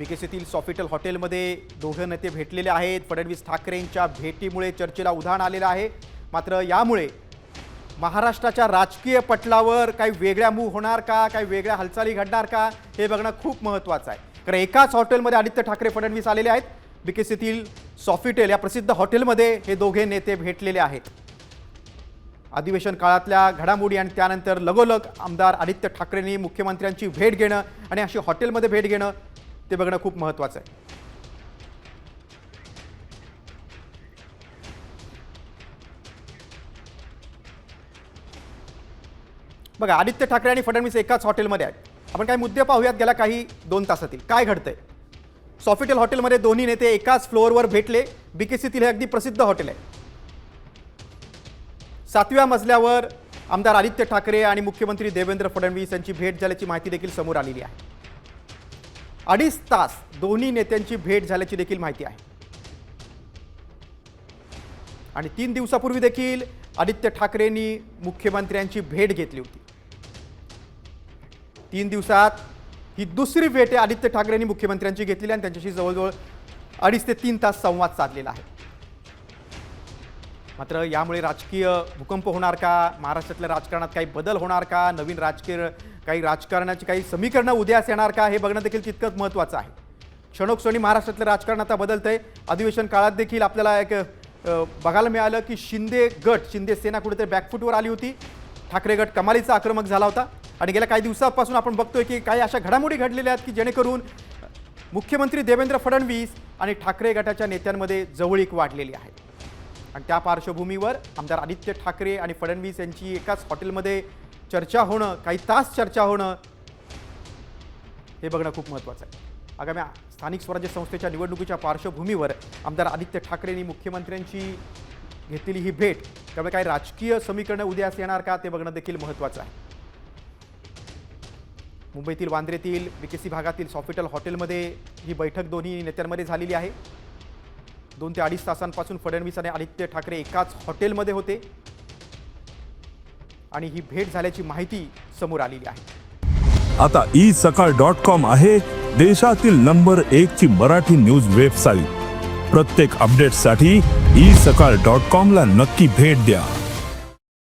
बीकेसीतील सॉफिटल हॉटेलमध्ये दोघं नेते भेटलेले आहेत. फडणवीस ठाकरेंच्या भेटीमुळे चर्चेला उधाण आलेलं आहे. मात्र यामुळे महाराष्ट्राच्या राजकीय पटलावर काही वेगळ्या मूव होणार का? काही वेगळ्या हालचाली घडणार का? हे बघणं खूप महत्त्वाचं आहे. कारण एकाच हॉटेलमध्ये आदित्य ठाकरे फडणवीस आलेले आहेत. बीकेसीतील सॉफिटेल या प्रसिद्ध हॉटेलमध्ये हे दोघे नेते भेटलेले आहेत. अधिवेशन काळातल्या घडामोडी आणि त्यानंतर लगोलग आमदार आदित्य ठाकरेंनी मुख्यमंत्र्यांची भेट घेणं आणि अशी हॉटेलमध्ये भेट घेणं ते बघणं खूप महत्त्वाचं आहे. बघा आदित्य ठाकरे आणि फडणवीस एकाच हॉटेलमध्ये आहेत. आपण काही मुद्दे पाहूयात गेल्या काही दोन तासातील. काय घडतंय? सॉफिटेल हॉटेलमध्ये दोन्ही नेते एकाच फ्लोअरवर भेटले. बीकेसीतील हे अगदी प्रसिद्ध हॉटेल आहे. सातव्या मजल्यावर आमदार आदित्य ठाकरे आणि मुख्यमंत्री देवेंद्र फडणवीस यांची भेट झाल्याची माहिती देखील समोर आलेली आहे. अडीच तास दोन्ही नेत्यांची भेट झाल्याची देखील माहिती आहे. आणि तीन दिवसापूर्वी देखील आदित्य ठाकरेंनी मुख्यमंत्र्यांची भेट घेतली होती. तीन दिवसात ही दुसरी भेट आहे आदित्य ठाकरेंनी मुख्यमंत्र्यांची घेतलेली आणि त्यांच्याशी जवळजवळ अडीच ते तीन तास संवाद साधलेला आहे. मात्र यामुळे राजकीय भूकंप होणार का? महाराष्ट्रातल्या राजकारणात काही बदल होणार का? नवीन राजकीय काही राजकारणाची काही समीकरणं उद्यास येणार का? हे बघणं देखील तितकंच महत्त्वाचं आहे. क्षणोक्षणी महाराष्ट्रातलं राजकारण आता बदलतंय अधिवेशन काळात देखील आपल्याला एक बघायला मिळालं की शिंदे गट शिंदे सेना कुठेतरी बॅकफुटवर आली होती. ठाकरे गट कमालीचा आक्रमक झाला होता. आणि गेल्या काही दिवसापासून आपण बघतोय की काही अशा घडामोडी घडलेल्या आहेत की जेणेकरून मुख्यमंत्री देवेंद्र फडणवीस आणि ठाकरे गटाच्या नेत्यांमध्ये जवळीक वाढलेली आहे. आणि त्या पार्श्वभूमीवर आमदार आदित्य ठाकरे आणि फडणवीस यांची एकाच हॉटेलमध्ये चर्चा होणं काही तास चर्चा होणं हे बघणं खूप महत्त्वाचं आहे. आगामी स्थानिक स्वराज्य संस्थेच्या निवडणुकीच्या पार्श्वभूमीवर आमदार आदित्य ठाकरेंनी मुख्यमंत्र्यांची घेतलेली ही भेट त्यामुळे काही राजकीय समीकरणं उद्यास येणार का ते बघणं देखील महत्त्वाचं आहे. मुंबईतील वांद्रेतील विकेसी भागातील सॉफिटल हॉटेलमध्ये ही बैठक दोन्ही नेत्यांमध्ये झालेली आहे. दोन ते अडीच तासांपासून फडणवीस आणि आदित्य ठाकरे एकाच हॉटेलमध्ये होते. आणि ही भेट झाल्याची माहिती समोर आलेली आहे. आता ई सकाळ डॉट कॉम आहे देशातील नंबर एक ची मराठी न्यूज वेबसाईट. प्रत्येक अपडेटसाठी ई सकाळ डॉट कॉम ला नक्की भेट द्या.